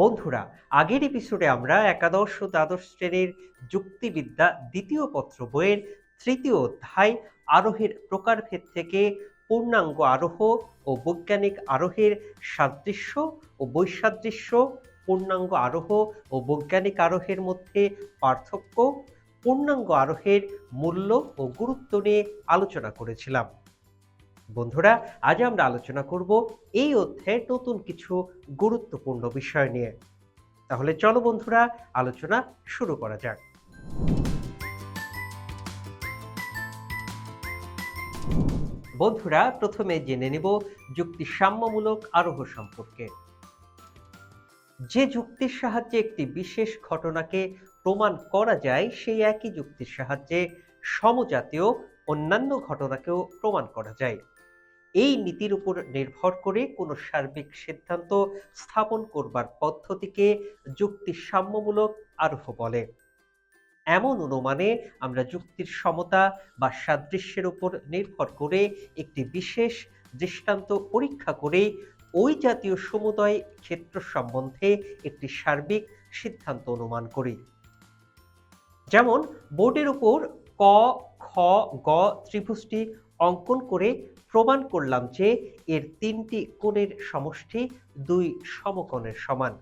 বন্ধুরা, আগের এপিসোডে আমরা একাদশ ও দ্বাদশ শ্রেণির যুক্তিবিদ্যা দ্বিতীয় পত্র বইয়ের তৃতীয় অধ্যায় আরোহের প্রকারভেদ থেকে পূর্ণাঙ্গ আরোহ ও বৈজ্ঞানিক আরোহের সাদৃশ্য ও বৈসাদৃশ্য, পূর্ণাঙ্গ আরোহ ও বৈজ্ঞানিক আরোহের মধ্যে পার্থক্য, পূর্ণাঙ্গ আরোহের মূল্য ও গুরুত্ব নিয়ে আলোচনা করেছিলাম। বন্ধুরা, আজ আমরা আলোচনা করব এই অধ্যায়ের নতুন কিছু গুরুত্বপূর্ণ বিষয় নিয়ে। তাহলে চলো বন্ধুরা, আলোচনা শুরু করা যাক। বন্ধুরা, প্রথমে জেনে নেব যুক্তি সাম্যমূলক আরোহ সম্পর্কে। যে যুক্তির সাহায্যে একটি বিশেষ ঘটনাকে প্রমাণ করা যায়, সেই একই যুক্তির সাহায্যে সমজাতীয় অন্যান্য ঘটনাকেও প্রমাণ করা যায়। এই নীতির উপর নির্ভর করে কোনো সার্বিক সিদ্ধান্ত স্থাপন করবার পদ্ধতিকে যুক্তি সাম্যমূলক আরোহ বলে। এমন অনুমানে আমরা যুক্তির সমতা বা সাদৃশ্যের উপর নির্ভর করে একটি বিশেষ দৃষ্টান্ত পরীক্ষা করে ওই জাতীয় সমুদয় ক্ষেত্র সম্বন্ধে একটি সার্বিক সিদ্ধান্ত অনুমান করি। যেমন, বোর্ডের উপর ক, খ, গ ত্রিভুজটি অঙ্কন করে প্রমাণ করলাম যে এর তিনটি কোণের সমষ্টি দুই সমকোণের সমান।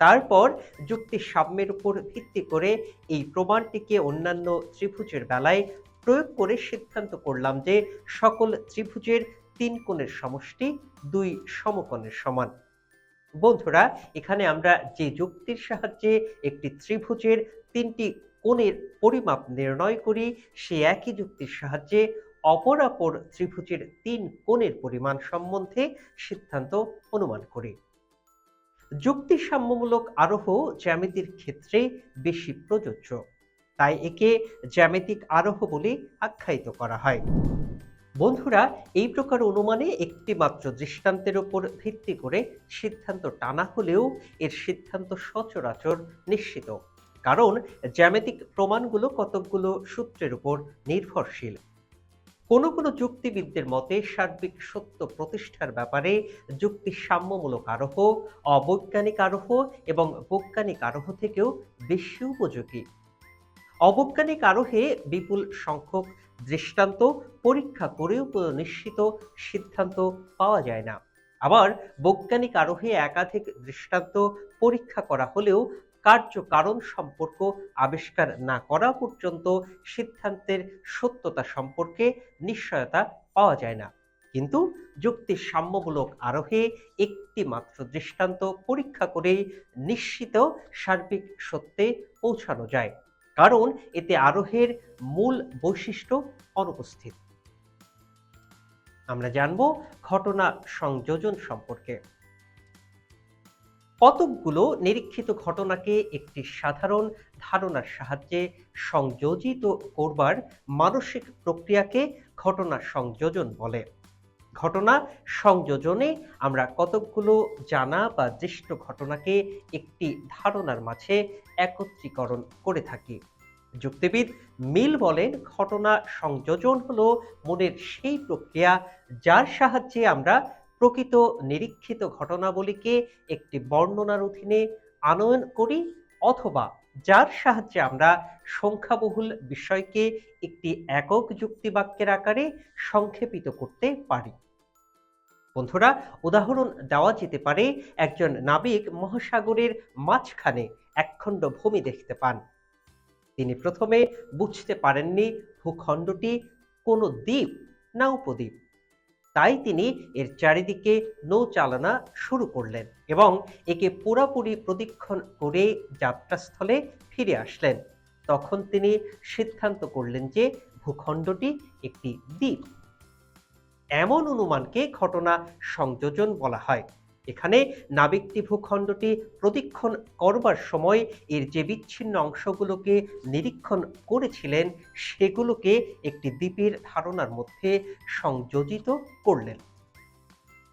তারপর যুক্তি সাম্যের উপর ভিত্তি করে এই প্রমাণটিকে অন্যান্য ত্রিভুজের বেলায় প্রয়োগ করে সিদ্ধান্ত করলাম যে সকল ত্রিভুজের তিন কোণের সমষ্টি দুই সমকোণের সমান। বন্ধুরা, এখানে আমরা যে যুক্তির সাহায্যে একটি ত্রিভুজের তিনটি কোণের পরিমাপ নির্ণয় করি, সে একই যুক্তির সাহায্যে অপরাপর ত্রিভুজের তিন কোণের পরিমাণ সম্বন্ধে সিদ্ধান্ত অনুমান করি। যুক্তি সাম্যমূলক আরোহ জ্যামিতির ক্ষেত্রে বেশি প্রযোজ্য, তাই একে জ্যামিতিক আরোহ বলে আখ্যায়িত করা হয়। বন্ধুরা, এই প্রকার অনুমানে একটি মাত্র দৃষ্টান্তের উপর ভিত্তি করে সিদ্ধান্ত টানা হলেও এর সিদ্ধান্ত সচরাচর নিশ্চিত, কারণ জ্যামিতিক প্রমাণগুলো কতকগুলো সূত্রের উপর নির্ভরশীল। কোনো কোনো যুক্তিবিদদের মতে, সার্বিক সত্য প্রতিষ্ঠার ব্যাপারে যুক্তি সাম্যমূলক আরোহ, অবৈজ্ঞানিক আরোহ এবং বৈজ্ঞানিক আরোহ থেকেও বেশি উপযোগী। অবৈজ্ঞানিক আরোহে বিপুল সংখ্যক দৃষ্টান্ত, পরীক্ষা করেও নিশ্চিত সিদ্ধান্ত পাওয়া যায় না। আবার বৈজ্ঞানিক আরোহে একাধিক দৃষ্টান্ত পরীক্ষা করা হলেও কার্য কারণ সম্পর্ক আবিষ্কার না করা পর্যন্ত সিদ্ধান্তের সত্যতা সম্পর্কে নিশ্চয়তা পাওয়া যায় না। কিন্তু যুক্তি সাম্যমূলক আরোহে একটি মাত্র দৃষ্টান্ত পরীক্ষা করে নিশ্চিত সার্বিক সত্যে পৌঁছানো যায়। কারণ এতে আরোহের মূল বৈশিষ্ট্য অনুপস্থিত। আমরা জানব ঘটনা সংযোজন সম্পর্কে। কতকগুলো নিরীক্ষিত ঘটনাকে একটি সাধারণ ধারণার সাহায্যে সংযোজিত করবার মানসিক প্রক্রিয়াকে ঘটনা সংযোজন বলে। ঘটনা সংযোজনে আমরা কতকগুলো জানা বা দৃষ্ট ঘটনাকে একটি ধারণার মাঝে একত্রীকরণ করে থাকি। যুক্তিবিদ মিল বলেন, ঘটনা সংযোজন হলো মনের সেই প্রক্রিয়া যার সাহায্যে আমরা প্রকৃত নিরীক্ষিত ঘটনাবলীকে একটি বর্ণনার অধীনে আনয়ন করি অথবা যার সাহায্যে আমরা সংখ্যাবহুল বিষয়কে একটি একক যুক্তিবাক্যের আকারে সংক্ষেপিত করতে পারি। বন্ধুরা, উদাহরণ দেওয়া যেতে পারে একজন নাবিক মহাসাগরের মাঝখানে একখণ্ড ভূমি দেখতে পান। তিনি প্রথমে বুঝতে পারেননি ভূখণ্ডটি কোনো দ্বীপ না উপদ্বীপ। তাই তিনি এর চারিদিকে নৌ চালনা শুরু করলেন এবং একে পুরাপুরি প্রদীক্ষণ করে যাত্রাস্থলে ফিরে আসলেন। তখন তিনি সিদ্ধান্ত করলেন যে ভূখণ্ডটি একটি দ্বীপ। এমন অনুমানকে ঘটনা সংযোজন বলা হয়। এখানে নাবিকটি ভূখণ্ডটি প্রতিক্ষণ করবার সময় এর যে বিচ্ছিন্ন অংশগুলোকে নিরীক্ষণ করেছিলেন, সেগুলোকে একটি দ্বীপের ধারণার মধ্যে সংযোজিত করলেন।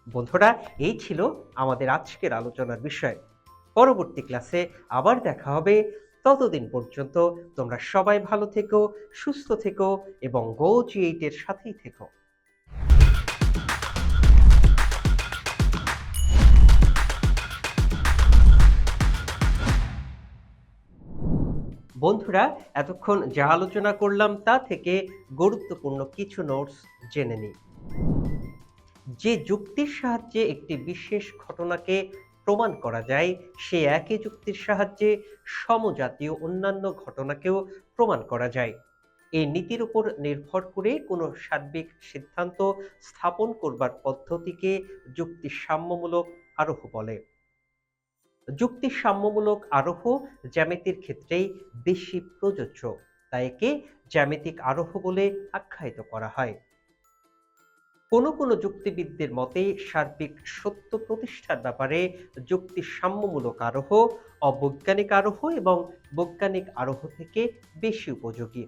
বন্ধুরা, এই ছিল আমাদের আজকের আলোচনার বিষয়। পরবর্তী ক্লাসে আবার দেখা হবে। ততদিন পর্যন্ত তোমরা সবাই ভালো থেকো, সুস্থ থেকো এবং গো জি এইটের সাথেই থেকো। বন্ধুরা, এতক্ষণ যা আলোচনা করলাম তা থেকে গুরুত্বপূর্ণ কিছু নোটস জেনে নিই। যে যুক্তির সাহায্যে একটি বিশেষ ঘটনাকে প্রমাণ করা যায়, সে একই যুক্তির সাহায্যে সমজাতীয় অন্যান্য ঘটনাকেও প্রমাণ করা যায়। এই নীতির উপর নির্ভর করে কোনো সার্বিক সিদ্ধান্ত স্থাপন করবার পদ্ধতিকে যুক্তি সাম্যমূলক আরোহ বলে। যুক্তি সাম্যমূলক আরোহ জ্যামিতির ক্ষেত্রেই বেশি প্রযোজ্য। তাই একে জ্যামিতিক আরোহ বলে আখ্যায়িত করা হয়। কোনো কোনো যুক্তিবিদদের মতে সার্বিক সত্য প্রতিষ্ঠার ব্যাপারে যুক্তি সাম্যমূলক আরোহ, অবৈজ্ঞানিক আরোহ এবং বৈজ্ঞানিক আরোহ থেকে বেশি উপযোগী।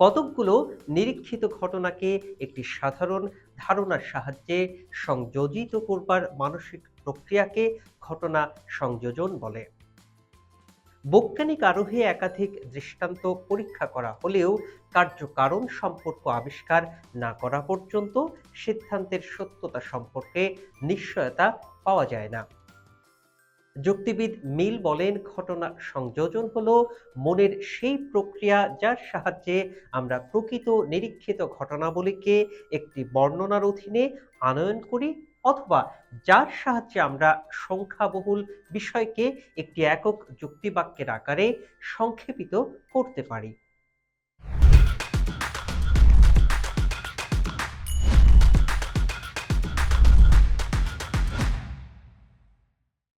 কতকগুলো নিরীক্ষিত ঘটনাকে একটি সাধারণ ধারণার সাহায্যে সংযোজিত করবার মানসিক প্রক্রিয়াকে ঘটনা সংযোজন বলে। বৈজ্ঞানিক আরোহে একাধিক দৃষ্টান্ত পরীক্ষা করা হলেও কার্যকারণ সম্পর্ক আবিষ্কার না করা পর্যন্ত সিদ্ধান্তের সত্যতা সম্পর্কে নিশ্চয়তা পাওয়া যায় না। যুক্তিবিদ মিল বলেন, ঘটনা সংযোজন হলো মনের সেই প্রক্রিয়া যার সাহায্যে আমরা প্রকৃত নিরীক্ষিত ঘটনাবলীকে একটি বর্ণনার অধীনে আনয়ন করি অথবা যার সাহায্যে আমরা সংখ্যাবহুল বিষয়কে একটি একক যুক্তিবাক্যের আকারে সংক্ষেপিত করতে পারি।